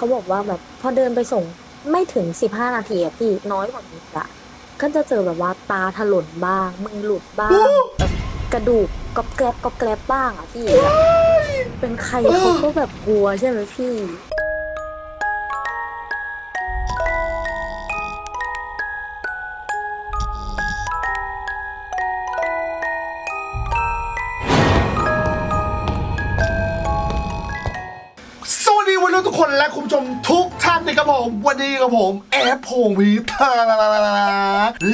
เขาบอกว่าแบบพอเดินไปส่งไม่ถึงสิบห้านาทีอะพี่น้อยกว่านี้อะก็จะเจอแบบว่าตาถลนบ้างมือหลุดบ้างแบบกระดูกกรอบแกรบกรอบแกรบบ้างอะพี่ เป็นใครเขาก็แบบกลัวใช่ไหมพี่ มวันนี้กับผมแอฟพงศ์วิทา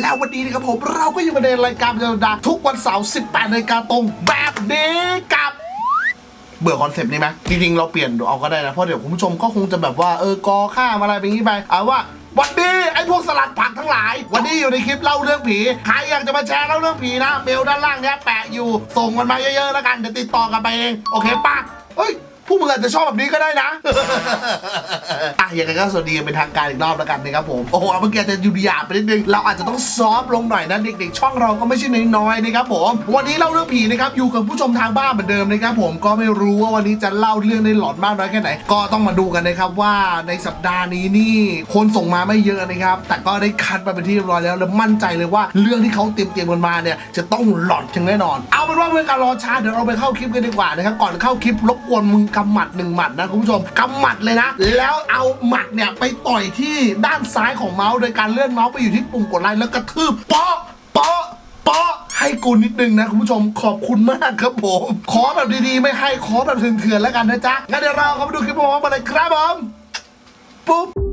แล้ววันนี้นะครับผมเราก็อยู่กันในรายการประจำสัปดาทุกวันเสาร์ 18นาฬิกาตรงแบบนี้กับเบื่อคอนเซปต์นี้ไหมจริงๆ เราเปลี่ยนเอาก็ได้นะ เพราะเดี๋ยวคุณผู้ชมก็คงจะแบบว่า เออกอข้ามอะไรไปงี้ไปเอาว่าวันนี้ไอ้พวกสลัดผักทั้งหลาย วันนี้อยู่ในคลิปเล่าเรื่องผี ใครอยากจะมาแชร์เล่าเรื่องผีนะ เมลด้านล่างเนี้ยแปะอยู่ ส่งมันมาเยอะๆแล้วกันจะติดต่อกันไปเอง โอเคปะเฮ้ย พวกมึงอาจจะชอบแบบนี้ก็ได้นะอะยังไงก็สวัสดีเป็นทางการอีกรอบแล้วกันนะครับผม โอ้โหเมื่อกี้จะยูดียาบไปนิดนึง เราอาจจะต้องซอฟต์ลงหน่อยนะเด็กๆ ช่องเราก็ไม่ใช่น้อยๆนะครับผม วันนี้เล่าเรื่องผีนะครับ อยู่กับผู้ชมทางบ้านเหมือนเดิมนะครับผม ก็ไม่รู้ว่าวันนี้จะเล่าเรื่องได้หลอนมากน้อยแค่ไหน ก็ต้องมาดูกันนะครับว่าในสัปดาห์นี้นี่ คนส่งมาไม่เยอะนะครับ แต่ก็ได้คัดมาเป็นที่เรียบร้อยแล้วแล้วมั่นใจเลยว่าเรื่องที่เขาเตรียมเตรียมๆกันมาเนี่ยจะต้องหลอนอย่างแน่นอน เอาเป็นว่าเพื่อการรอช้าเดี๋ยวเราไปเข้าคลิปกันดีกว่านะครับก่อนเข้าคลิปรบกวนมึงกำหมัดหนึ่งหมัดนะคุณผู้ชมกำหมัดเลยนะ แล้วเอาหมัดเนี่ยไปต่อยที่ด้านซ้ายของเมาส์โดยการเลื่อนเมาส์ไปอยู่ที่ปุ่มกดไลค์แล้วกระทืบเปาะเปาะเปาะให้กูนิดนึงนะคุณผู้ชมขอบคุณมากครับผม ขอแบบดีๆ ไม่ให้ขอแบบเถื่อนๆแล้วกันนะจ๊ะงั้นเดี๋ยวเราเข้าไปดูคลิปพร้อมกันเลยครับผมปุ๊บ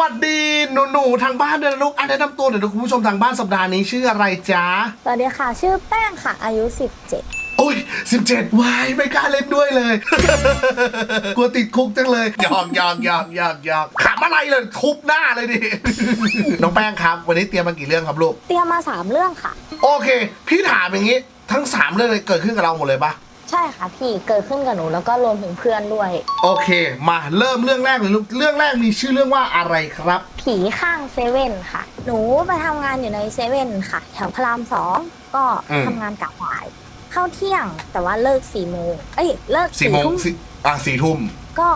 วัสดีหนูหนูๆทางบ้านด้วยนะลูกอะแนะนำตัวหน่อยนะคุณผู้ชมทางบ้านสัปดาห์นี้ชื่ออะไรจ๊ะสวัสดีค่ะ ชื่อแป้งค่ะ อายุสิบเจ็ดโอ้ยสิบเจ็ดวายไม่กล้าเล่นด้วยเลย กลัวติดคุกจังเลยหยอกหยอกหยอกหยอกหยอกขำอะไรเลยทุบหน้าเลยดิ น้องแป้งครับ วันนี้เตรียมมากี่เรื่องครับลูก เตรียมมาสามเรื่องค่ะ โอเค พี่ถามอย่างนี้ ทั้งสามเรื่องเลยเกิดขึ้นกับเราหมดเลยปะ ใช่ค่ะพี่เกิดขึ้นกับหนูแล้วก็รวมถึงเพื่อนด้วย โอเค มาเริ่มเรื่องแรกเลยลูกเรื่องแรกมีชื่อเรื่องว่าอะไรครับ ผีข้างเซเว่นค่ะ หนูไปทำงานอยู่ในเซเว่นค่ะ แถวพระรามสองก็อืม ทำงานกะบ่าย เข้าเที่ยงแต่ว่าเลิกสี่โมงเอ้ยเลิกสี่สี่โมงทุ่มสี่อะสี่ทุ่มก็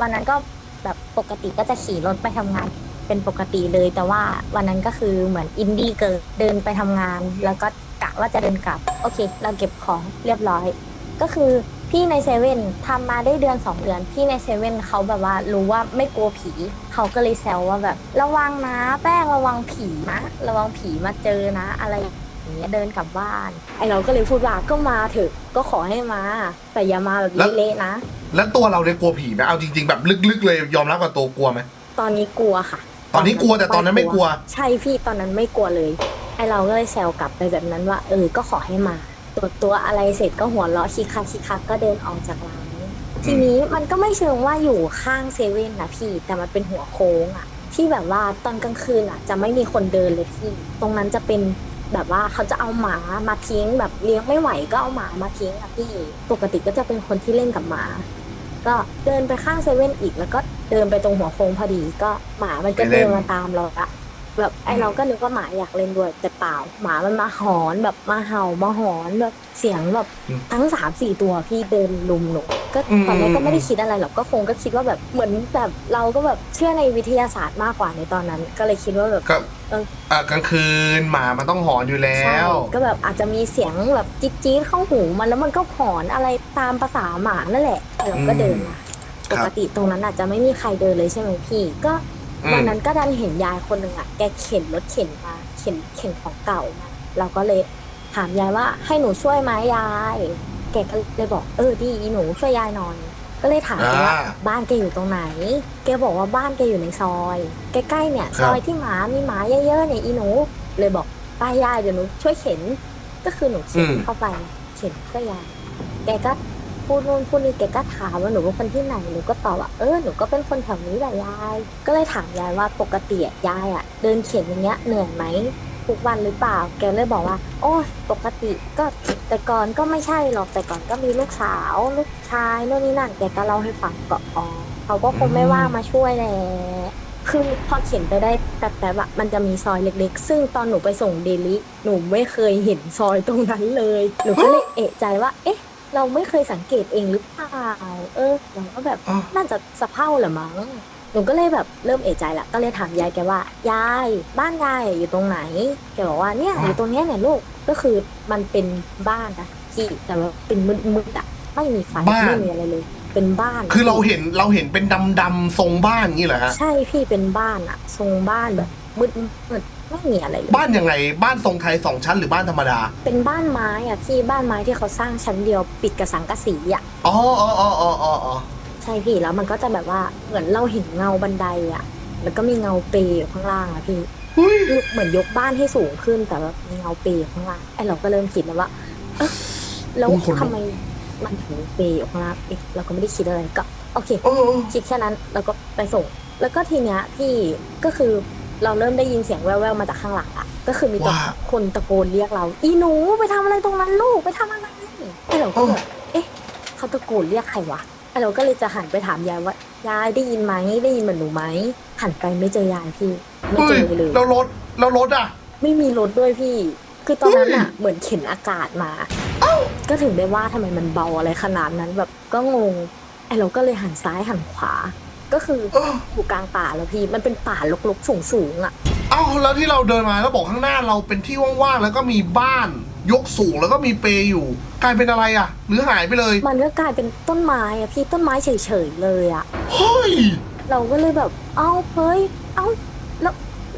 วันนั้นก็แบบปกติก็จะขี่รถไปทำงาน เป็นปกติเลย แต่ว่าวันนั้นก็คือเหมือนอินดี้เกิดเดินไปทำงาน แล้วก็กะว่าจะเดินกลับ โอเค เราเก็บของเรียบร้อย ก็คือพี่ในเซเว่นทำมาได้เดือนสองเดือน พี่ในเซเว่นเขาแบบว่ารู้ว่าไม่กลัวผี เขาก็เลยแซวว่าแบบ ระวังนะแป้งระวังผีนะระวังผีมาเจอนะ อะไรอย่างเงี้ยเดินกลับบ้าน ไอเราก็เลยพูดว่าก็มาเถอะก็ขอให้มา แต่อย่ามาแบบแล้วเละๆนะ แล้วตัวเราเนี่ยกลัวผีไหมเอาจริง ๆ แบบลึกๆเลยยอมรับกับตัวกลัวไหมตอนนี้กลัวค่ะ ตอนนี้กลัวแต่ตอนนั้นไม่กลัว ใช่พี่ตอนนั้นไม่กลัวเลย ไอเราก็เลยแซวกลับไปแบบนั้นว่า เออก็ขอให้มา ตรวจตัวอะไรเสร็จก็หัวเราะคิกคักคิกคักก็เดินออกจากร้านทีนี้มันก็ไม่เชิงว่าอยู่ข้างเซเว่นนะพี่ แต่มันเป็นหัวโค้งอะที่แบบว่าตอนกลางคืนอะจะไม่มีคนเดินเลยพี่ ตรงนั้นจะเป็นแบบว่าเขาจะเอาหมามาทิ้งแบบเลี้ยงไม่ไหวก็เอาหมามาทิ้งอะพี่ ปกติก็จะเป็นคนที่เล่นกับหมา ก็เดินไปข้างเซเว่นอีกแล้วก็เดินไปตรงหัวโค้งพอดีก็หมามันก็เดินนมาตามเราอะ แบบไอเราก็นึกว่าหมาอยากเล่นด้วย แต่เปล่าหมามันมาหอนแบบมาเห่ามาหอนแบบเสียงแบบทั้งสามสี่ตัวพี่เดินลุมหนูก็ตอนแรกก็ไม่ได้คิดอะไรหรอกก็คงก็คิดว่าแบบเหมือนแบบเราก็แบบเชื่อในวิทยาศาสตร์มากกว่าในตอนนั้น ก็เลยคิดว่าแบบก็เอออะกลางคืนหมามันต้องหอนอยู่แล้ใช่วก็แบบอาจจะมีเสียงแบบจี๊ดจี๊ดเข้าหูมันแล้วมันก็หอนอะไรตามภาษาหมานั่นแหละเราก็เดินมาครัปบกติตรงนั้นอาจจะไม่มีใครเดินเลยใช่ไหมพี่ ก็อืม วันนั้นก็ดันเห็นยายคนหนึ่งอะแกเข็นรถเข็นมาเข็นเข็นของเก่ามาเราก็เลยถามยายว่าให้หนูช่วยไหมยาย แกก็เลยบอกเออดีอีหนูช่วยยายหน่อยก็เลยถามแกว่าอ่าบ้านแกอยู่ตรงไหน แกบอกว่าบ้านแกอยู่ในซอย ใกล้ๆเนี่ยครับซอยที่หมามีหมาเยอะๆเนี่ยอีหนู เลยบอกไปยายเดี๋ยวหนูช่วยเข็น ก็คือหนูเข็นเข้าไป เข็นช่วยยายแกก็ พูดนู่นพูดนี่แกก็ถามว่าหนูเป็นคนที่ไหนหนูก็ตอบว่าเออหนูก็เป็นคนแถวนี้แหละยาย ก็เลยถามยายว่าปกติอะยายอะ เดินเข็นอย่างเงี้ยเหนื่อยไหมทุกวันหรือเปล่า แกเลยบอกว่า โอ้ยปกติก็แต่ก่อนก็ไม่ใช่หรอกแต่ก่อนก็มีลูกสาว ลูกชายโน่นนี่นั่นแกก็เล่าให้ฟังก็อ๋อเขาก็คงไม่ว่างมาช่วยแหละคือพอเข็นไปได้แป๊บๆอะมันจะมีซอยเล็กๆ ซึ่งตอนหนูไปส่งเดลิหนูไม่เคยเห็นซอยตรงนั้นเลย หนูก็เลยเอะใจว่า เอ๊ะ เราไม่เคยสังเกตเองหรือเปล่า เออเราก็แบบอะน่าจะสะเพร่าแหละมั้งหนูก็เลยแบบเริ่มเอะใจละก็เลยถามยายแกว่ายายบ้านยายอยู่ตรงไหนแกบอกว่าเนี่ยอยู่ตรงเนี้ยเนี่ยลูกก็คือมันเป็นบ้านนะที่แต่ว่าเป็นมืดๆอะไม่มีไฟบ้าน ไม่มีอะไรเลย เป็นบ้าน คือเราเห็นเราเห็นเป็นดำดำๆทรงบ้านงี้เหรอฮะ ใช่พี่เป็นบ้านอะทรงบ้านแบบมืดมืด ไม่มีอะไรเลยบ้านยังไงบ้านทรงไทยสองชั้นหรือบ้านธรรมดาเป็นบ้านไม้อะพี่บ้านไม้ที่เขาสร้างชั้นเดียวปิดกับสังกะสีอะอ๋ออ๋ออ๋ออ๋ออ๋ออ๋อใช่พี่แล้วมันก็จะแบบว่าเหมือนเราเห็นเงาบันไดอะแล้วก็มีเงาเปรย์อยู่ข้างล่างอะพี่เฮ้ยเหมือนยกบ้านให้สูงขึ้นแต่แบบมีเงาเปรย์อยู่ข้างล่างไอ้เราก็เริ่มคิดแล้วว่าเอะแล้วทำไมมันถึงมีเปรย์อยู่ข้างล่างเอ๊ะเราก็ไม่ได้คิดอะไรก็โอเค เออคิดแค่นั้นแล้วก็ไปส่ง แล้วก็ทีเนี้ยพี่ก็คือ เราเริ่มได้ยินเสียงแว่วๆมาจากข้างหลังอะก็คือมีแต่ว่าคนตะโกนเรียกเรา อีหนูไปทำอะไรตรงนั้นลูกไปทำอะไรไอ้เราก็แบบเอ๊ะเขาตะโกนเรียกใครวะไอ้เราก็เลยจะหันไปถามยายว่ายายได้ยินไหมได้ยินเหมือนหนูไหมหันไปไม่เจอยายพี่ไม่เฮ้เจยอเลยแล้วรถแล้วรถอะ ไม่มีรถด้วยพี่ คือตอนนั้นอะเหมือนเข็นอากาศมา ก็ถึงได้ว่าทำไมมันเบาอะไรขนาดนั้นแบบก็งงไอ้เราก็เลยหันซ้ายหันขวา ก็คือเอออยู่กลางป่าแล้วพี่มันเป็นป่ารกๆสูงๆอะเอ้าแล้วที่เราเดินมาแล้วบอกข้างหน้าเราเป็นที่ว่างๆแล้วก็มีบ้าน ยกสูงแล้วก็มีเปรย์อยู่ กลายเป็นอะไรอะ หรือหายไปเลยมันก็กลายเป็นต้นไม้อะพี่ต้นไม้เฉยๆเลยอะเฮ้ยเราก็เลยแบบ เอ้าเฮ้ย เอ้าแล้ว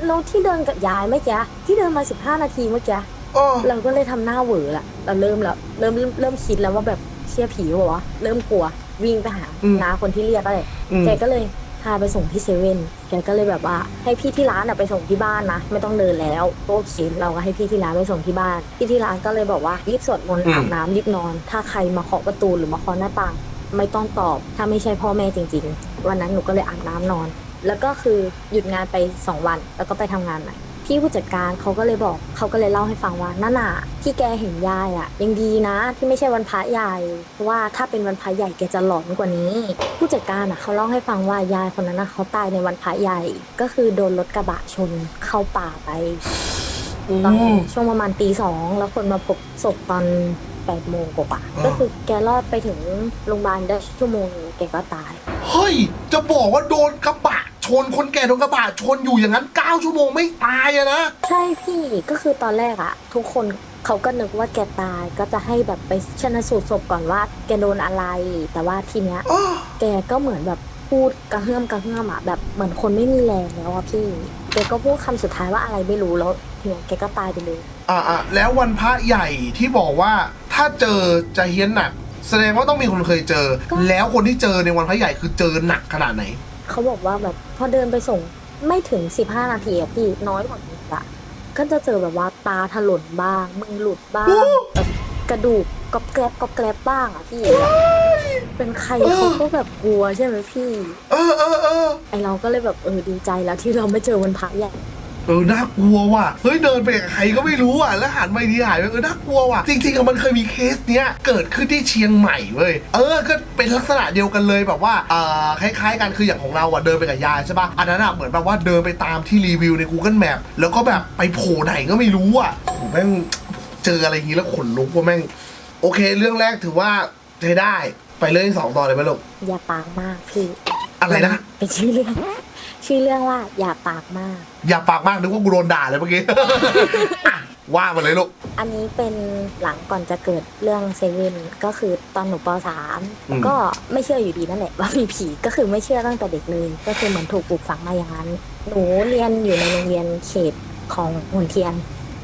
เราที่เดินกับยายเมื่อกี้ที่เดินมา 15 นาทีเมื่อกี้ เออเราก็เลยทำหน้าเหวอละเราเริ่มแล้ว เริ่มเริ่มเริ่มคิดแล้วว่าแบบเชี่ยผีวะวะ เริ่มกลัว วิ่งไปหาอืมน้าคนที่เรียกก็เลยอืม แกก็เลยพาไปส่งที่เซเว่นแกก็เลยแบบว่า ให้พี่ที่ร้านอะไปส่งที่บ้านนะไม่ต้องเดินแล้วโอเคเราก็ให้พี่ที่ร้านไปส่งที่บ้านพี่ที่ร้านก็เลยบอกว่ารีบสวดมนต์อาบน้ำรีบนอน ถ้าใครมาเคาะประตูหรือมาเคาะหน้าต่าง ไม่ต้องตอบถ้าไม่ใช่พ่อแม่จริง ๆ วันนั้นหนูก็เลยอาบน้ำนอน แล้วก็คือหยุดงานไปสองวันแล้วก็ไปทำงานใหม่ พี่ผู้จัดการเขาก็เลยบอกเขาก็เลยเล่าให้ฟังว่านั่นน่ะที่แกเห็นยายอะยังดีนะ ที่ไม่ใช่วันพระใหญ่เพราะว่าถ้าเป็นวันพระใหญ่แกจะหลอนกว่านี้ ผู้จัดการอะเขาเล่าให้ฟังว่ายายคนนั้นน่ะเขาตายในวันพระใหญ่ ก็คือโดนรถกระบะชนเข้าป่าไปโอ้ตอนช่วงประมาณตีสองแล้วคนมาพบศพตอนแปดโมงกว่าๆอ่าก็คือแกรอดไปถึงโรงพยาบาลได้ชั่วโมงนึงแกก็ตาย เฮ้ย จะบอกว่าโดนกระบะช นคนแก่โดนกระบะชนอยู่อย่างนั้น 9 ชั่วโมงไม่ตายอะนะ ใช่พี่ก็คือตอนแรกอะทุกคนเขาก็นึกว่าแกตายก็จะให้แบบไปชนะสูตรศพก่อนว่าแกโดนอะไร แต่ว่าทีเนี้ยอ้อแกก็เหมือนแบบพูดกระเฮือมกระเฮือมอะแบบเหมือนคนไม่มีแรงแล้วอะพี่แกก็พูดคำสุดท้ายว่าอะไรไม่รู้แล้วทีเนี้ยแกก็ตายไปเลย อะอะแล้ววันพระใหญ่ที่บอกว่าถ้าเจอจะเฮี้ยนหนัก แสดงว่าต้องมีคนเคยเจอ ก็ แล้วคนที่เจอในวันพระใหญ่คือเจอหนักขนาดไหน เขาบอกว่าแบบพอเดินไปส่งไม่ถึง15นาทีอะพี่น้อยกว่านี้อะก็จะเจอแบบว่าตาถลนบ้างมือหลุดบ้างแบบกระดูกกรอบแกรบกรอบแกรบบ้างอะพี่แบบเป็นใครเขาก็แบบกลัวใช่ไหมพี่ เออเออเออไอเราก็เลยแบบเออดีใจแล้วที่เราไม่เจอวันพระใหญ่เออน่ากลัวว่ะเฮ้ยเดินไปกับใครก็ไม่รู้อะแล้วหันไปทีหายไปเออน่ากลัวว่ะจริงๆอะมันเคยมีเคสเนี้ยเกิดขึ้นที่เชียงใหม่เว้ยเออก็เป็นลักษณะเดียวกันเลยแบบว่าอ่าคล้ายๆกันคืออย่างของเราอะเดินไปกับยายใช่ป่ะอันนั้นอะเหมือนแบบว่าเดินไปตามที่รีวิวใน Google Map แล้วก็แบบไปโผล่ไหนก็ไม่รู้อะโอ้โหแม่งเจออะไรอย่างนี้แล้วขนลุกว่าแม่ง โอเค เรื่องแรกถือว่าใช้ได้ไปเรื่องที่สองต่อเลยไหมลูกอย่าปากมากพี่อะไรนะ เป็นชื่อเรื่อง ชื่อเรื่องว่าอย่าปากมาก อย่าปากมากนึกว่ากูโดนด่าเลยเมื่อกี้อะว่ามาเลยลูก อันนี้เป็นหลังก่อนจะเกิดเรื่องเซเว่นก็คือตอนหนูปสามอืม ก็ไม่เชื่ออยู่ดีนั่นแหละว่ามีผีก็คือไม่เชื่อตั้งแต่เด็กเลย ก็คือเหมือนถูกปลูกฝังมาอย่างนั้น หนูเรียนอยู่ในโรงเรียนเขตของหุนเทียน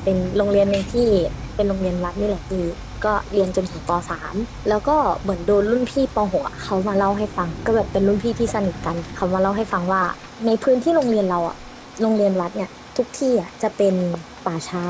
เป็นโรงเรียนหนึ่งที่เป็นโรงเรียนวัดนี่แหละพี่ก็เรียนจนถึงปสามแล้วก็เหมือนโดนรุ่นพี่ปหกอะเขามาเล่าให้ฟัง ก็แบบเป็นรุ่นพี่ที่สนิทกันเขามาเล่าให้ฟังว่า ในพื้นที่โรงเรียนเราอะโรงเรียนวัดเนี่ย ทุกที่อะจะเป็นป่าช้า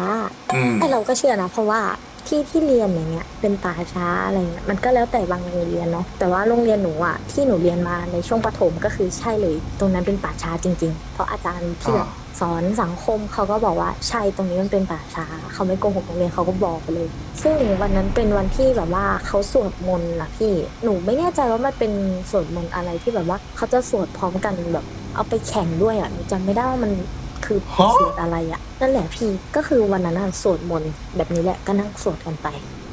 อืมไอเราก็เชื่อนะ เพราะว่า ที่ที่เรียนอย่างเงี้ยเป็นป่าช้าอะไรเงี้ยมันก็แล้วแต่บางโรงเรียนเนาะแต่ว่าโรงเรียนหนูอะที่หนูเรียนมาในช่วงประถมก็คือใช่เลย ตรงนั้นเป็นป่าช้าจริง ๆ เพราะอาจารย์ที่แบบสอนสังคมเขาก็บอกว่าใช่ตรงนี้มันเป็นป่าช้า เขาไม่โกหกโรงเรียนเขาก็บอกไปเลย ซึ่งวันนั้นเป็นวันที่แบบว่าเขาสวดมนต์นะพี่หนูไม่แน่ใจว่ามันเป็นสวดมนต์อะไรที่แบบว่าเขาจะสวดพร้อมกันแบบเอาไปแข่งด้วยอะหนูจำไม่ได้ว่ามัน คือฮะ สวดอะไรอะนั่นแหละพี่ก็คือวันนั้นอะสวดมนต์แบบนี้แหละก็นั่งสวดกันไป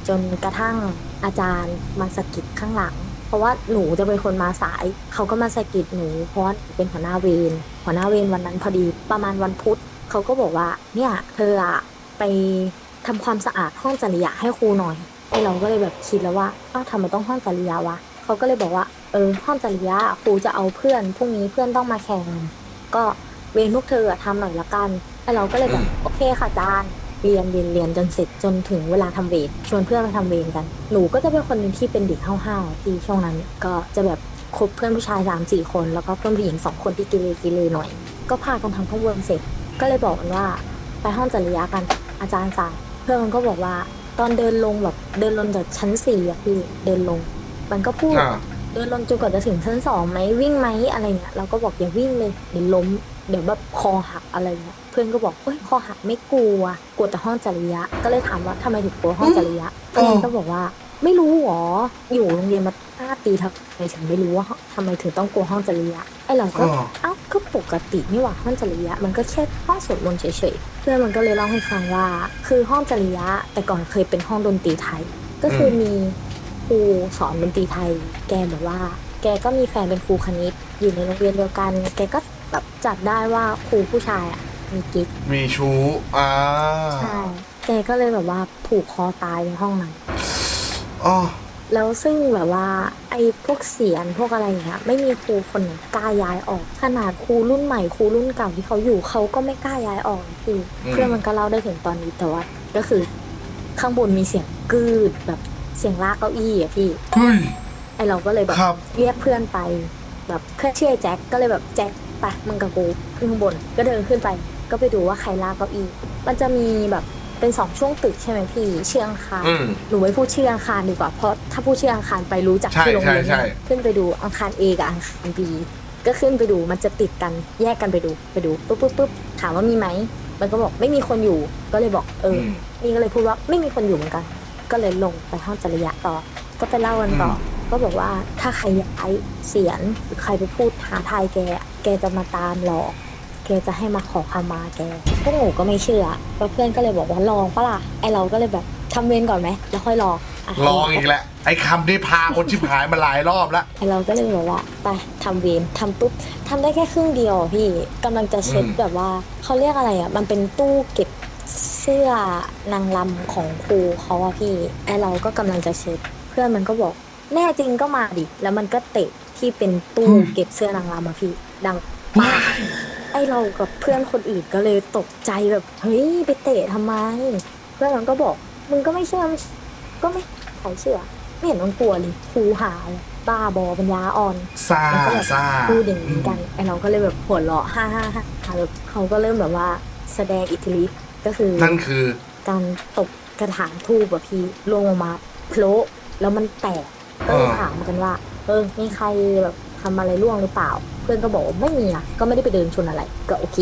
จนกระทั่งอาจารย์มาสะกิดข้างหลัง เพราะว่าหนูจะเป็นคนมาสาย เขาก็มาสะกิดหนูเพราะว่าเป็นหัวหน้าเวรหัวหน้าเวรวันนั้นพอดีประมาณวันพุธเขาก็บอกว่า เนี่ยเธออะไปทำความสะอาดห้องจริยะให้ครูหน่อยไอเราก็เลยแบบคิดแล้วว่าอ้าวทำไมต้องห้องจริยะวะเขาก็เลยบอกว่า เออห้องจริยะครูจะเอาเพื่อนพรุ่งนี้เพื่อนต้องมาแข่ง ก็ เวรพวกเธออะทำหน่อยละกันไอเราก็เลยแบบโอเคค่ะอาจารย์เรียนเรียนเรียนจนเสร็จจนถึงเวลาทำเวรชวนเพื่อนมาทำเวรกัน หนูก็จะเป็นคนหนึ่งที่เป็นเด็กห้าวๆที่ช่วงนั้นก็จะแบบคบเพื่อนผู้ชายสามสี่คน แล้วก็เพื่อนผู้หญิงสองคนที่กิเลกิเลหน่อย ก็พากันทำข้าวเวิร์มเสร็จ ก็เลยบอกมันว่าไปห้องจริยะกันอาจารย์สั่งเพื่อนมันก็บอกว่าตอนเดินลงแบบเดินลงจากชั้นสี่อะพี่เดินลง มันก็พูดอ่าเดินลงจนกว่าจะถึงชั้นสองไหมวิ่งไหมอะไรเงี้ยเราก็บอกอย่าวิ่งเลยเดี๋ยวล้ม เดี๋ยวแบบคอหักอะไรเงี้ยเพื่อนก็บอกเอ้ยคอหักไม่กลัวกลัวแต่ห้องจริยะ ก็เลยถามว่าทำไมถึงกลัวห้องจริยะเออเพื่อนก็บอกว่า ไม่รู้หรออยู่โรงเรียนมาห้าปีทำไมถึงไม่รู้ว่าทำไมถึงต้องกลัวห้องจริยะไอเราก็อ่าเอ้าก็ปกตินี่หว่าห้องจริยะ มันก็แค่ห้องสวดมนต์เฉยๆเพื่อนมันก็เลยเล่าให้ฟังว่า คือห้องจริยะ แต่ก่อนเคยเป็นห้องดนตรีไทย ก็คือมีครูสอนดนตรีไทย แกบอกว่า แกก็มีแฟนเป็นครูคณิต อยู่ในโรงเรียนเดียวกัน แกก็ แบบจับได้ว่าครูผู้ชายอะมีกิ๊กมีชู้อ่าใช่แกก็เลยแบบว่าผูกคอตายในห้องนั้น อ๋อแล้วซึ่งแบบว่าไอ้พวกเสียนพวกอะไรอย่างเงี้ยไม่มีครูคนไหนกล้าย้ายออก ขนาดครูรุ่นใหม่ครูรุ่นเก่าที่เขาอยู่เขาก็ไม่กล้าย้ายออกพี่เพื่อนมันก็เล่าได้ถึงตอนนี้แต่ว่าก็คือ ข้างบนมีเสียงกืดแบบเสียงลากเก้าอี้อะพี่เฮ้ย ไอเราก็เลยแบบครับ เรียกเพื่อนไป แบบเพื่อนชื่อไอ้แจ็คก็เลยแบบแจ็ค ไปมึงกับกูขึ้นข้างบน ก็เดินขึ้นไป ก็ไปดูว่าใครลากเก้าอี้มันจะมีแบบเป็นสองช่วงตึกใช่ไหมพี่เชื่ออังคารอืมหนูไม่พูดชื่ออังคารดีกว่าเพราะถ้าพูดชื่ออังคารไปรู้จักใช่ที่โรงเรียนใช่ใช่ขึ้นไปดูอังคาร A กับอังคาร B ก็ขึ้นไปดูมันจะติดกันแยกกันไปดูไปดูปุ๊บปุ๊บปุ๊บถามว่ามีไหมมันก็บอกไม่มีคนอยู่ก็เลยบอกเอออมนี่ก็เลยพูดว่าไม่มีคนอยู่เหมือนกัน ก็เลยลงไปห้องจริยะต่อ ก็ไปเล่ากันต่ออ ก็บอกว่าถ้าใครย้ายเสียนหรือใครไปพูดท้าทายแกอะแกจะมาตามหลอก แกจะให้มาขอขมาแกพวกหนูก็ไม่เชื่อแล้วเพื่อนก็เลยบอกว่าลองปะล่ะไอเราก็เลยแบบทำเวรก่อนไหมแล้วค่อยลองะลองอีกแล้วไอ้คำนี้พาคนชิบหายมาหลายรอบแล้วไอเราก็เลยบอกว่าไปทำเวรทำปุ๊บทำได้แค่ครึ่งเดียวอะพี่กำลังจะเช็ดอืมแบบว่าเขาเรียกอะไรอะมันเป็นตู้เก็บเสื้อนางลำของครูเขาอะพี่ไอเราก็กำลังจะเช็ด เพื่อนมันก็บอก แน่จริงก็มาดิ แล้วมันก็เตะที่เป็นตู้เก็บเสื้อนางรำอะพี่ ดังปาไอเรากับเพื่อนคนอื่นก็เลยตกใจแบบเฮ้ยไปเตะทำไม เพื่อนมันก็บอกมึงก็ไม่เชื่อก็ไม่ใครเชื่อ ไม่เห็นต้องกลัวเลยครูหาเลยบ้าบอปัญญาอ่อนซาแล้วก็แบบซาพูดอย่างนี้กันไอเราก็เลยแบบหัวเราะฮ่าฮ่าฮ่าแบบเขาก็เริ่มแบบว่าแสดงอิทธิฤทธิ์ก็คือนั่นคือ การตกกระถางทูบอะพี่ลงลงมาโผล่แล้วมันแตก ก็เลยถามกันว่า เออ มีใครแบบทำอะไรร่วงหรือเปล่า เพื่อนก็บอกว่าไม่มีอะก็ไม่ได้ไปเดินชนอะไร ก็โอเค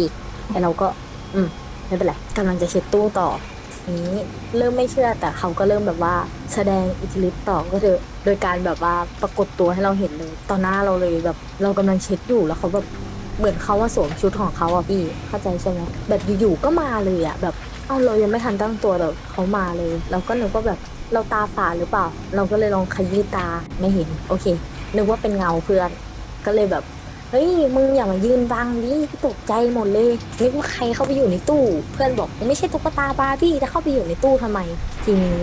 แต่เราก็ อืมไม่เป็นไรกำลังจะเช็ดตู้ต่อนี้เริ่มไม่เชื่อแต่เขาก็เริ่มแบบว่าแสดงอิทธิฤทธิ์ต่อก็คือโดยการแบบว่าปรากฏตัวให้เราเห็นเลยต่อหน้าเราเลยแบบเรากำลังเช็ดอยู่แล้วเขาแบบเหมือนเขาว่าสวมชุดของเขาอะพี่เข้าใจใช่ไหมแบบอยู่ๆก็มาเลยอะแบบเอ้าเรายังไม่ทันตั้งตัวแบบเขามาเลย เราก็นึกว่าแบบ เราตาฝาดหรือเปล่า เราก็เลยลองขยี้ตาไม่เห็น โอเค นึกว่าเป็นเงาเพื่อน ก็เลยแบบ เฮ้ย มึงอย่ามายืนบังดิตกใจหมดเลย นึกว่าใครเข้าไปอยู่ในตู้ เพื่อนบอกไม่ใช่ตุ๊กตาบาร์บี้จะเข้าไปอยู่ในตู้ทำไม ทีนี้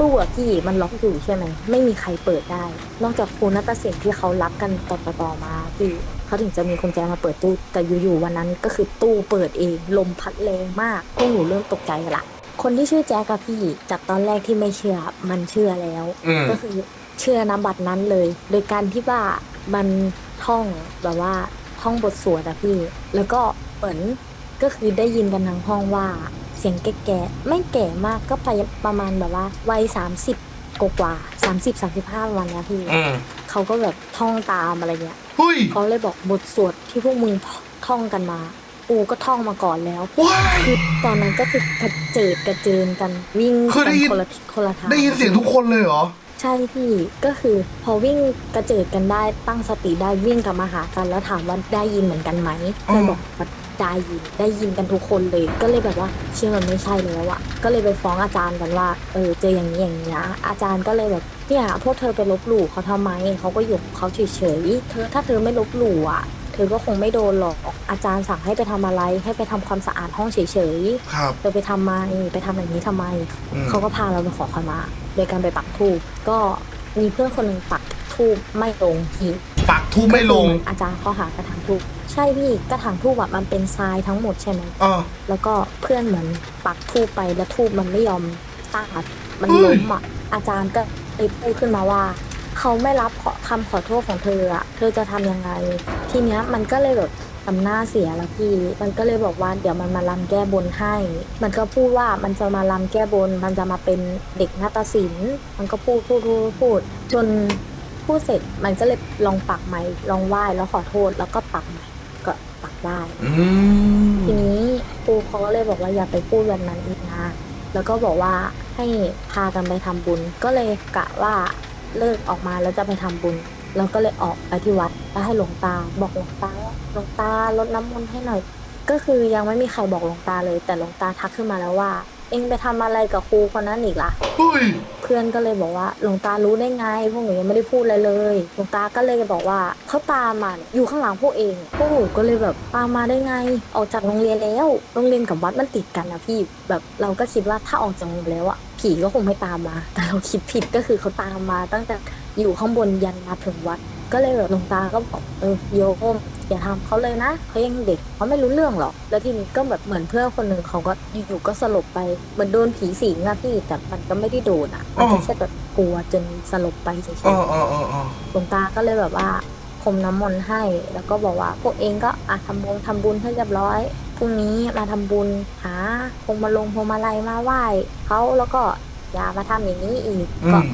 ตู้อะพี่มันล็อกอยู่ใช่ไหม ไม่มีใครเปิดได้ นอกจากครูนัตศิลป์ที่เขารักกันต่อๆต่อมาพี่เขาถึงจะมีกุญแจมาเปิดตู้ แต่อยู่ๆวันนั้นก็คือตู้เปิดเอง ลมพัดแรงมากพวกหนูเริ่มตกใจละ คนที่ชื่อแจ๊กอะพี่จากตอนแรกที่ไม่เชื่อมันเชื่อแล้ว อืม ก็คือเชื่อนำบัตรนั้นเลย โดยการที่ว่ามันท่องแบบว่าท่องบทสวดอะพี่ แล้วก็เหมือนก็คือได้ยินกันทั้งห้องว่า เสียงแก่ๆไม่แก่มากก็ไปประมาณแบบว่าวัยสามสิบกว่าสามสิบสามสิบห้าวันแล้วพี่อืมเขาก็แบบท่องตามอะไรเงี้ย เฮ้ย เขาเลยบอกบทสวดที่พวกมึงท่องกันมา ปูก็ท่องมาก่อนแล้วว้ายคือตอนนั้นก็คือกระเจิดกระเจิงกันวิ่งคือกัได้ยิน คนละทิศคนละทางได้ยินเสียงทุกคนเลยเหรอ ใช่พี่ก็คือพอวิ่งกระเจิดกันได้ตั้งสติได้วิ่งกลับมาหากันแล้วถามว่าได้ยินเหมือนกันไหมอ๋อเลยบอกว่าได้ยินได้ยินกันทุกคนเลย ก็เลยแบบว่าเชื่อมันไม่ใช่แล้วอะก็เลยไปฟ้องอาจารย์กันว่าเออเจออย่างนี้อย่างนี้นะอาจารย์ก็เลยแบบเนี่ยพวกเธอไปลบหลู่เขาทำไมเขาก็อยู่ของเขาเฉยๆเธอถ้าเธอไม่ลบหลู่อะเธอก็คงไม่โดนหรอกอาจารย์สั่งให้ไปทำอะไร ให้ไปทำความสะอาดห้องเฉยๆครับเธอไปทำไมไปทำอย่างนี้ทำไมอืมเขาก็พาเราไปขอขมาโดยการไปปักธูปก็มีเพื่อนคนหนึ่งปักธูปไม่ลงทีปักทูบไม่ลง อาจารย์เขาหากระถางธูปใช่พี่กระถางธูปอะมันเป็นทรายทั้งหมดใช่ไหมเออแล้วก็เพื่อนเหมือนปักธูปไปแล้วธูปมันไม่ยอมตั้งอะมันเฮ้ยล้มอะอาจารย์ก็เลยพูดขึ้นมาว่า เขาไม่รับขอคำขอโทษของเธออะเธอจะทำยังไง ทีเนี้ยมันก็เลยแบบทำหน้าเสียแล้วพี่ มันก็เลยบอกว่าเดี๋ยวมันมาลำแก้บนให้ มันก็พูดว่ามันจะมาลำแก้บน มันจะมาเป็นเด็กนาฏศิลป์ มันก็พูดพูดพูดพูดจนพูดเสร็จมันก็เลยลองปักใหม่ลองไหว้แล้วขอโทษแล้วก็ปักใหม่ก็ปักได้อืมทีนี้ครูเขาก็เลยบอกว่าอย่าไปพูดแบบนั้นอีกนะ แล้วก็บอกว่าให้พากันไปทำบุญ ก็เลยกะว่า เลิกออกมาแล้วจะไปทำบุญ เราก็เลยออกไปที่วัดแล้วให้หลวงตา บอกหลวงตาว่าหลวงตาลดน้ำมนต์ให้หน่อย ก็คือยังไม่มีใครบอกหลวงตาเลย แต่หลวงตาทักขึ้นมาแล้วว่า เอ็งไปทำอะไรกับครูคนนั้นอีกล่ะเฮ้ยเพื่อนก็เลยบอกว่าหลวงตารู้ได้ไง พวกหนูยังไม่ได้พูดอะไรเลยหลวงตาก็เลยบอกว่าเขาตามมาเนี่ยอยู่ข้างหลังพวกเองพวกหนูก็เลยแบบตามมาได้ไง ออกจากโรงเรียนแล้วโรงเรียนกับวัดมันติดกันนะพี่แบบเราก็คิดว่าถ้าออกจากโรงเรียนแล้วอะผีก็คงไม่ตามมา แต่เราคิดผิดก็คือเขาตามมาตั้งแต่อยู่ข้างบนยันมาถึงวัด ก็เลยแบบหลวงตาก็บอกเออโยม อย่าทำเขาเลยนะเขายังเด็กเขาไม่รู้เรื่องหรอก แล้วทีนี้ก็แบบเหมือนเพื่อนคนหนึ่งเขาก็อยู่ๆก็สลบไปเหมือนโดนผีสิงอะพี่แต่มันก็ไม่ได้โดนอะมันอ๋อแค่แบบกลัวจนสลบไปเฉยเออเออเออเออๆหลวงตาก็เลยแบบว่าพรมน้ำมนต์ให้ แล้วก็บอกว่าพวกเองก็อาทำบุญทำบุญให้เรียบร้อยพรุ่งนี้มาทำบุญหาพวงมาลงพวงมาลัยมาไหว้เขาแล้วก็อย่ามาทำอย่างนี้อีกอืก็ม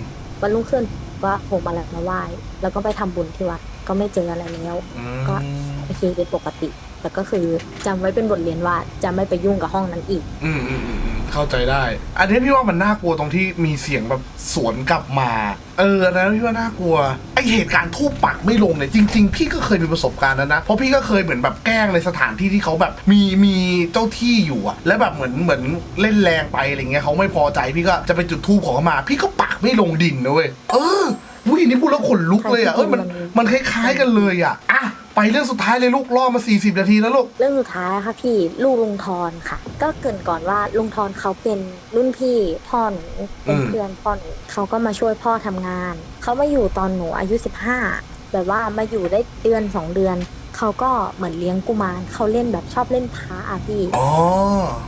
วันรุ่งขึ้นก็พวงมาลัยมาไหว้แล้วก็ไปทำบุญที่วัด ก็ไม่เจออะไรแล้ว อืก็มโอเคเป็นปกติ แต่ก็คือจำไว้เป็นบทเรียนว่าจะไม่ไปยุ่งกับห้องนั้นอีก อืมอืมอืมอืมเข้าใจได้ อันนี้พี่ว่ามันน่ากลัวตรงที่มีเสียงแบบสวนกลับมา เอออันนั้นพี่ว่าน่ากลัวไอเหตุการณ์ทูบปักไม่ลงเนี่ยจริง ๆ พี่ก็เคยมีประสบการณ์นั้นนะเพราะพี่ก็เคยเหมือนแบบแกล้งในสถานที่ที่เขาแบบมีมีเจ้าที่อยู่อะแล้วแบบเหมือนเหมือนเล่นแรงไปอะไรเงี้ยเขาไม่พอใจพี่ก็จะไปจุดทูบขอเข้ามา พี่ก็ปักไม่ลงดินนะเว้ยเออวินี่พูดแล้วขนลุกเลยอะเออมัน มันคล้ายๆกันเลยอะอะไปเรื่องสุดท้ายเลยลูกล่อมา 40 นาทีแล้วลูก เรื่องสุดท้ายค่ะพี่ลูกลุงทอนค่ะ ก็เกรินก่อนว่าลุงทอนเขาเป็นรุ่นพี่พ่อหนูเป็นอืมเพื่อนพ่อหนูเขาก็มาช่วยพ่อทำงาน เขามาอยู่ตอนหนูอายุ 15 แบบว่ามาอยู่ได้เดือนสองเดือนเขาก็เหมือนเลี้ยงกุมารเขาเล่นแบบชอบเล่นพระอะพี่อ๋อ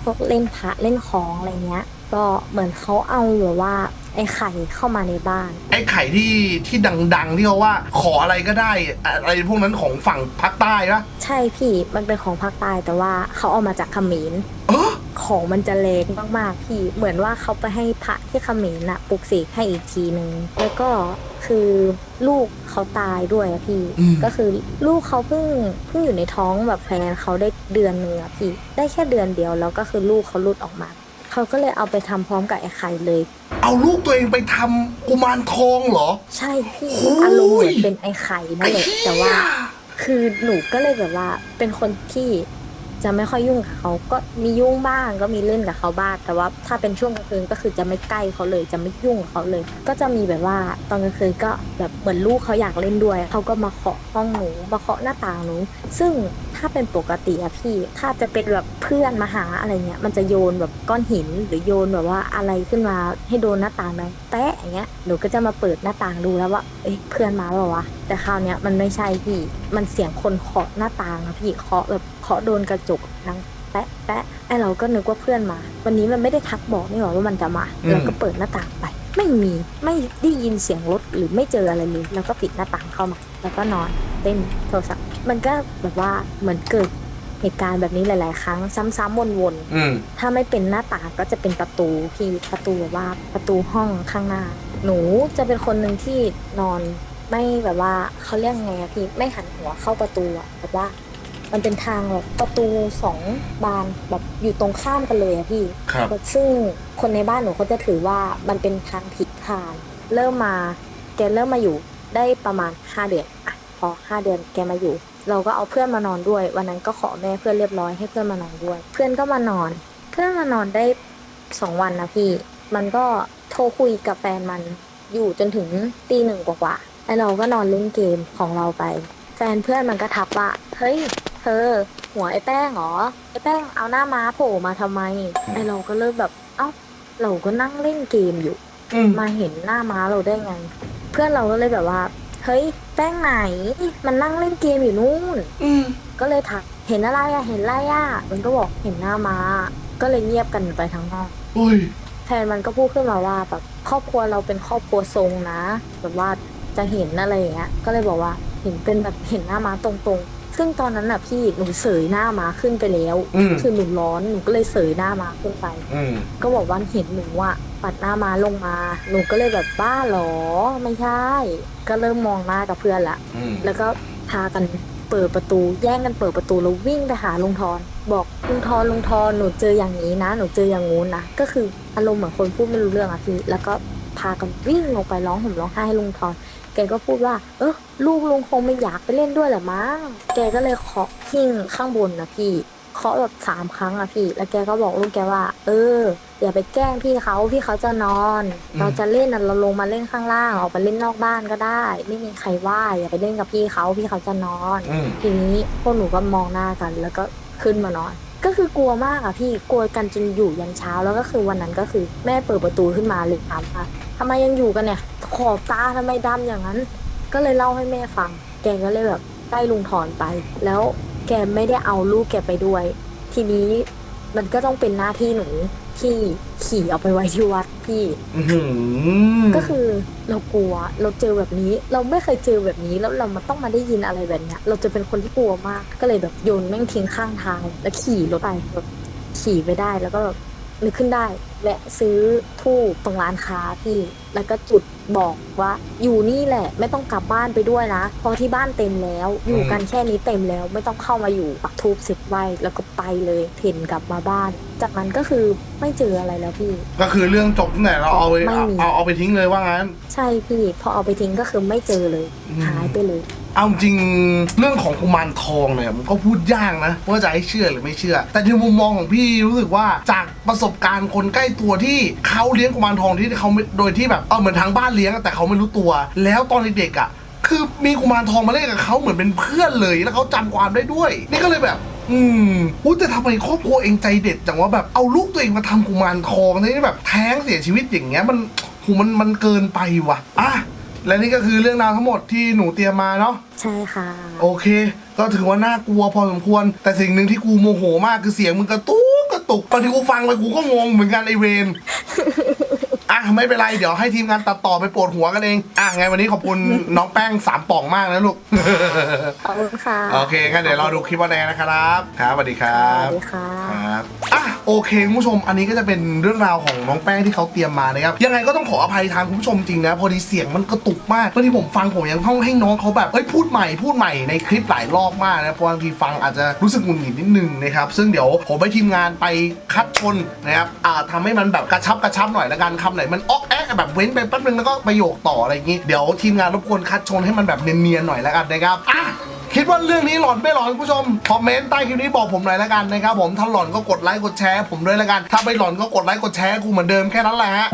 พวกเล่นพระเล่นของอะไรเงี้ย ก็เหมือนเขาเอาแบบว่า ไอ้ไข่เข้ามาในบ้าน ไอ้ไข่ที่ที่ดัง ๆ ที่เขาว่าขออะไรก็ได้อะไรพวกนั้นของฝั่งภาคใต้ปะใช่พี่มันเป็นของภาคใต้แต่ว่าเขาเอามาจากเขมรเออของมันจะแรงมากๆพี่เหมือนว่าเขาไปให้พระที่เขมรน่ะปลุกเสกให้อีกทีนึงแล้วก็คือลูกเขาตายด้วยอะพี่อืมก็คือลูกเขาเพิ่งเพิ่งอยู่ในท้องแบบแฟนเขาได้เดือนหนึงอะพี่ ได้แค่เดือนเดียวแล้วก็คือลูกเขาหลุดออกมา เขาก็เลยเอาไปทำพร้อมกับไอ้ไข่เลย เอาลูกตัวเองไปทำกุมารทองเหรอ ใช่พี่โอ้ย อารมณ์เหมือนเป็นไอ้ไข่นั่นแหละไอ้เหี้ยแต่ว่า คือหนูก็เลยแบบว่าเป็นคนที่ จะไม่ค่อยยุ่งกับเขาก็มียุ่งบ้างก็มีเล่นกับเขาบ้างแต่ว่าถ้าเป็นช่วงกลางคืนก็คือจะไม่ใกล้เขาเลย จะไม่ยุ่งกับเขาเลย ก็จะมีแบบว่าตอนกลางคืนก็แบบเหมือนลูกเขาอยากเล่นด้วยเขาก็มาเคาะห้องหนูมาเคาะหน้าต่างหนู ซึ่งถ้าเป็นปกติอะพี่ ถ้าจะเป็นแบบเพื่อนมาหาอะไรเงี้ยมันจะโยนแบบก้อนหินหรือโยนแบบว่าอะไรขึ้นมาให้โดนหน้าต่างดังแตะอย่างเงี้ยหนูก็จะมาเปิดหน้าต่างดูแล้วว่าเอ้ยเพื่อนมาเปล่าวะแต่คราวเนี้ยมันไม่ใช่พี่มันเสียงคนเคาะหน้าต่างอะพี่เคาะแบบาะโดนกระจกดังแปะแปะไอเราก็นึกว่าเพื่อนมา วันนี้มันไม่ได้ทักบอกนี่หรอว่ามันจะมาอืมเราก็เปิดหน้าต่างไป ไม่มีไม่ได้ยินเสียงรถหรือไม่เจออะไรเลยแล้วก็ปิดหน้าต่างเข้ามา แล้วก็นอนเล่นโทรศัพท์มันก็แบบว่าเหมือนเกิดเหตุการณ์แบบนี้หลาย ๆ ครั้ง ซ้ำๆวนๆอืมถ้าไม่เป็นหน้าต่างก็จะเป็นประตูพี่ประตูแบบว่าประตูห้องข้างหน้า หนูจะเป็นคนหนึ่งที่นอนไม่แบบว่าเขาเรียกไงอะพี่ไม่หันหัวเข้าประตูอะแบบว่า มันเป็นทางแบบประตูสองบานแบบอยู่ตรงข้ามกันเลยอะพี่ครับ ซึ่งคนในบ้านหนูเขาจะถือว่ามันเป็นทางผิดททานเริ่มมาแกเริ่มมาอยู่ได้ประมาณห้าเดือนอะพอห้าเดือนแกมาอยู่ เราก็เอาเพื่อนมานอนด้วย วันนั้นก็ขอแม่เพื่อนเรียบร้อยให้เพื่อนมานอนด้วย เพื่อนก็มานอน เพื่อนมานอนได้สองวันนะพี่ มันก็โทรคุยกับแฟนมันอยู่จนถึงตีหนึ่งกว่าๆแล้วเราก็นอนเล่นเกมของเราไป แฟนเพื่อนมันก็ทักว่า เฮ้ยเธ อ หัวไอ้แป้งเหรอไอ้แป้งเอาหน้าม้าโผล่มาทำไมไอ้เราก็เริ่มแบบ เอ้าเราก็นั่งเล่นเกมอยู่ อืมมาเห็นหน้าม้าเราได้ไง เพื่อนเราก็เลยแบบว่าเฮ้ยแป้งไหน มันนั่งเล่นเกมอยู่นู่น อืมก็เลยถามเห็นอะไรอะเห็นอะไรอะมันก็บอกเห็นหน้าม้า ก็เลยเงียบกันไปทั้งห้อง โอ้ยแฟนมันก็พูดขึ้นมาว่าแบบครอบครัวเราเป็นครอบครัวทรงนะ แบบว่าจะเห็นอะไรอย่างเงี้ยก็เลยบอกว่าเห็นเป็นแบบเห็นหน้าม้าตรงๆ ซึ่งตอนนั้นน่ะพี่หนูเสยหน้าม้าขึ้นไปแล้ว อืม คือหนูร้อนหนูก็เลยเสยหน้าม้าขึ้นไป อืม ก็บอกว่าเห็นหนูอะปัดหน้ามาลงมา หนูก็เลยแบบบ้าเหรอไม่ใช่ ก็เริ่มมองหน้ากับเพื่อนละ อืม แล้วก็พากันเปิดประตู แย่งกันเปิดประตูแล้ววิ่งไปหาลุงทอน บอกลุงทอนลุงทอนหนูเจออย่างนี้นะ หนูเจออย่างงู้นนะก็คืออารมณ์เหมือนคนพูดไม่รู้เรื่องอะพี่แล้วก็พากันวิ่งลงไปร้องห่มร้องไห้ให้ลุงทอนแกก็พูดว่า เออลูกลุงคงไม่อยากไปเล่นด้วยเหรอมั้ง แกก็เลยเคาะหิ้งข้างบนนะพี่ เคาะแบบสามครั้งอะพี่ แล้วแกก็บอกลูกแกว่า เออ อย่าไปแกล้งพี่เขา พี่เขาจะนอนอืมเราจะเล่นน่ะเราลงมาเล่นข้างล่าง ออกไปเล่นนอกบ้านก็ได้ ไม่มีใครว่า อย่าไปเล่นกับพี่เขา พี่เขาจะนอนอืมทีนี้พวกหนูก็มองหน้ากัน แล้วก็ขึ้นมานอนก็คือกลัวมากอะพี่กลัวกันจนอยู่ยันเช้าแล้วก็คือวันนั้นก็คือแม่เปิดประตูขึ้นมาเลยถามว่าทำไมยังอยู่กันเนี่ย ขอบตาทำไมดำอย่างนั้น ก็เลยเล่าให้แม่ฟัง แกก็เลยแบบได้ลุงถอนไป แล้วแกไม่ได้เอาลูกแกไปด้วย ทีนี้มันก็ต้องเป็นหน้าที่หนูที่ขี่เอาไปไว้ที่วัดพี่ อื้อหือก็คือเรากลัวเราเจอแบบนี้ เราไม่เคยเจอแบบนี้แล้วเรามาต้องมาได้ยินอะไรแบบเนี้ย เราจะเป็นคนที่กลัวมากก็เลยแบบโยนแม่งทิ้งข้างทาง แล้วขี่รถไปแบบขี่ไปได้แล้วก็แบบ นึกขึ้นได้แวะซื้อทูบตรงร้านค้าพี่ แล้วก็จุดบอกว่า อยู่นี่แหละ ไม่ต้องกลับบ้านไปด้วยนะเพราะที่บ้านเต็มแล้ว อยู่กันแค่นี้เต็มแล้ว ไม่ต้องเข้ามาอยู่ปักทูบเสร็จไว้แล้วก็ไปเลยเห็นกลับมาบ้าน จากนั้นก็คือไม่เจออะไรแล้วพี่ ก็คือเรื่องจบตั้งแต่เราเอาไปไม่เอามี เอาเอาไปทิ้งเลยว่างั้น ใช่พี่ พอเอาไปทิ้งก็คือไม่เจอเลยอืมหายไปเลย เอาจริงเรื่องของกุมารทองเนี่ยมันก็พูดยากนะว่าจะให้เชื่อหรือไม่เชื่อ แต่ในมุมมองของพี่รู้สึกว่าจากประสบการณ์คนใกล้ตัวที่เขาเลี้ยงกุมารทองที่เขาโดยที่แบบเออเหมือนทางบ้านเลี้ยงแต่เขาไม่รู้ตัว แล้วตอนเด็กๆอะคือมีกุมารทองมาเล่นกับเขาเหมือนเป็นเพื่อนเลยแล้วเขาจำความได้ด้วย นี่ก็เลยแบบ อืมอู้แต่ทำไมครอบครัวเองใจเด็ดจังว่าแบบเอาลูกตัวเองมาทำกุมารทองที่แบบแท้งเสียชีวิตอย่างเงี้ยมันโหมันมันเกินไปว่ะอะ และนี่ก็คือเรื่องราวทั้งหมดที่หนูเตรียมมาเนาะ ใช่ค่ะ โอเค ก็ถือว่าน่ากลัวพอสมควร แต่สิ่งหนึ่งที่กูโมโหมากคือเสียงมึงกระตุกกระตุกตอนที่กูฟังไปกูก็งงเหมือนกันไอเวน อะไม่เป็นไรเดี๋ยวให้ทีมงานตัดต่อไปปวดหัวกันเอง อะไงวันนี้ขอบคุณน้องแป้งสามป่องมากนะลูก ขอบคุณค่ะ โอเคงั้นเดี๋ยวเราดูคลิปวันแรกนะครับครับสวัสดีครัสวับ สดีค่ะ ครับอะโอเคคุณผู้ชม อันนี้ก็จะเป็นเรื่องราวของน้องแป้งที่เขาเตรียมมานะครับ ยังไงก็ต้องขออภัยทางคุณผู้ชมจริงนะ พอดีเสียงมันกระตุกมากบางทีผมฟังผมยังต้องให้น้องเขาแบบ เอ้ยพูดใหม่พูดใหม่ในคลิปหลายรอบมากนะ เพราะบางทีฟังอาจจะรู้สึกหงุดหงิดนิดนึงนะครับ ซึ่งเดี๋ยวผมไปทีมงานไปคัดชนนะครับ อ่าทำให้มันแบบกระชับกระชับหน่อยละกันคำไหนมันอ๊อกแอ๊กแบบเว้นไปแป๊บนึงแล้วก็ประโยคต่ออะไรอย่างงี้เดี๋ยวทีมงานรบกวนคัดชนให้มันแบบเนียนๆหน่อยแล้วกันนะครับอะ คิดว่าเรื่องนี้หลอนไม่หลอนคุณผู้ชมคอมเมนต์ใต้คลิปนี้บอกผมหน่อยละกันนะครับผมถ้าหลอนก็กดไลค์กดแชร์ผมด้วยละกันถ้าไม่หลอนก็กดไลค์กดแชร์กูเหมือนเดิมแค่นั้นแหละฮะ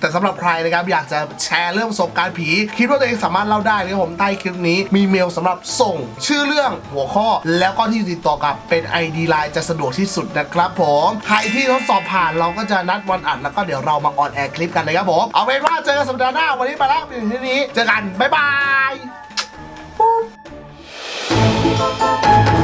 แต่สำหรับใครนะครับอยากจะแชร์เรื่องประสบการณ์ผี คิดว่าตัวเองสามารถเล่าได้นะครับผมใต้คลิปนี้มีเมลสำหรับส่ง ชื่อเรื่องหัวข้อ แล้วก็ที่ติดต่อกับเป็น ID ไลน์จะสะดวกที่สุดนะครับผมใครที่ทดสอบผ่านเราก็จะนัดวันอัดแล้วก็เดี๋ยวเรามาออนแอร์คลิปกันนะครับผมเอาเป็นว่าเจอกันสัปดาห์หน้าวันนี้ไปแล้วอยู่ที่นี้เจอกันบ๊ายบาย Música